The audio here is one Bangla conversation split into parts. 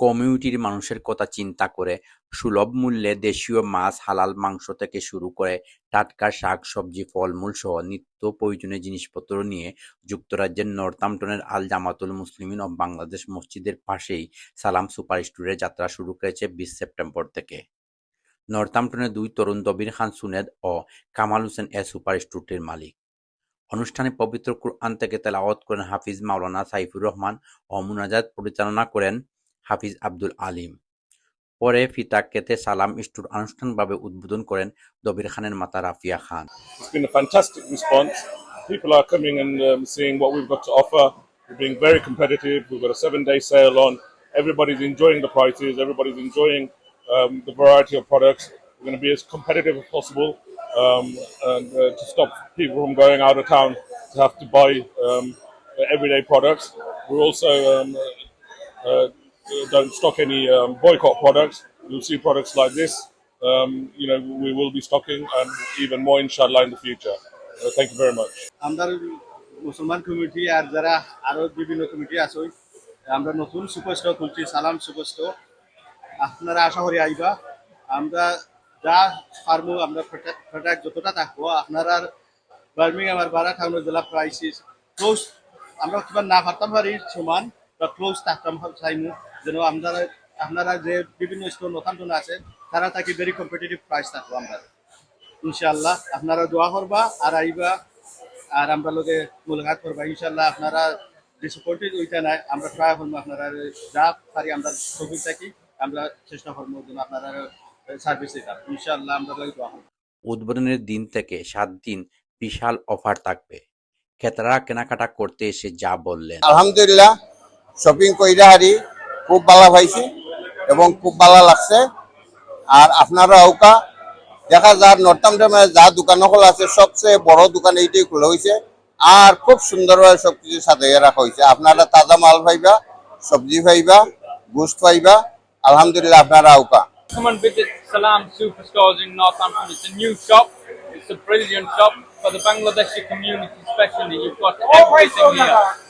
কমিউনিটির মানুষের কথা চিন্তা করে সুলভ মূল্যে দেশীয় মাছ, হালাল মাংস থেকে শুরু করে টাটকা শাক-সবজি, ফলমূলসহ নিত্য প্রয়োজনীয় জিনিসপত্র নিয়ে যুক্তরাজ্যের নর্থাম্পটনের আল জামাতুল মুসলিমিন অব বাংলাদেশ মসজিদের পাশেই সালাম সুপার স্টোরের যাত্রা শুরু করেছে বিশ সেপ্টেম্বর থেকে। নর্থাম্পটনের দুই তরুণ দবির খান সুনেদ ও কামাল হোসেন এ সুপার স্টোরটির মালিক। অনুষ্ঠানে পবিত্র কুরআন থেকে তেলাওয়াত করেন হাফিজ মাওলানা সাইফুর রহমান ও মুনাজাত পরিচালনা করেন হাফিজ আব্দুল আলিম। পরে ফিতা কেটে সালাম স্টোর আনুষ্ঠানিকভাবে উদ্বোধন করেন দবির খানের মাতা রাফিয়া খান। It's been a fantastic response. People are coming and um, seeing what we've got to offer. We're being very competitive. We've got a seven day sale on. Everybody's enjoying the prices. Everybody's enjoying um, the variety of products. We're going to be as competitive as possible um, and uh, to stop people from going out of town to have to buy um, everyday products. We're also um, uh, don't stock any um, boycott products. You'll see products like this. Um, you know, we will be stocking and even more inshallah in the future. Uh, thank you very much. আমরা মুসলমান কমিটি আর যারা আরও বিভিন্ন কমিটি আছে আমরা নতুন সুপার স্টোর খুলছি সালাম সুপার স্টোর আপনারা আশা করি আইবা আমরা যা পারব আমরা প্রোডাক্ট যতটা থাকব আপনারা বার্মিংহাম আর বারা টাউনের জেলা প্রাইসিস ক্লোজ আমরা কিবা না পারতাম পারি সমান বা ক্লোজ থাকতাম চাইমু। যেন আপনারা আপনারা যে বিভিন্ন স্টোর নতুন আছে তারা থাকি ভেরি কম্পিটিটিভ প্রাইস থাকব আমরা। ইনশাল্লাহ আপনারা দোয়া করবা আর আইবা আর আমরা লোকে মুলাকাত করবা। ইনশাল্লাহ আপনারা ডিসঅ্যাপয়েন্টেড ওইটা নাই আমরা ট্রাই করব আপনারা যা পারি আমরা সবই থাকি আমরা চেষ্টা করব যেন আপনারা সার্ভিস দিতাম ইনশাল্লাহ আমরা লোকে দোয়া করব। উদ্বোধনের দিন থেকে সাত দিন বিশাল অফার থাকবে। ক্রেতারা কেনাকাটা করতে এসে যা বললেন। আলহামদুলিল্লাহ শপিং কইরা হারি খুব ভালো পাইছি এবং খুব ভালো লাগছে আর আপনারা ওকা দেখা যার নর্থাম নর্থাম্পটনে যা দোকান খোলা আছে সবচেয়ে বড় দোকান এইটাই খোলা হয়েছে আর খুব সুন্দরভাবে সবকিছু সাজাইয়া রাখা হয়েছে আপনারা তাজা মাল পাইবা সবজি পাইবা গোস্ত পাইবা আলহামদুলিল্লাহ আপনারা ওকা Come and visit Salam Superstores in Northampton. It's a new shop. It's a brilliant shop for the Bangladeshi community, especially. You've got everything here.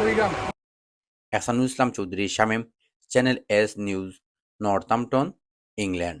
ওইরাম Ehsanul Islam Chowdhury Shamim channel S news Northampton England.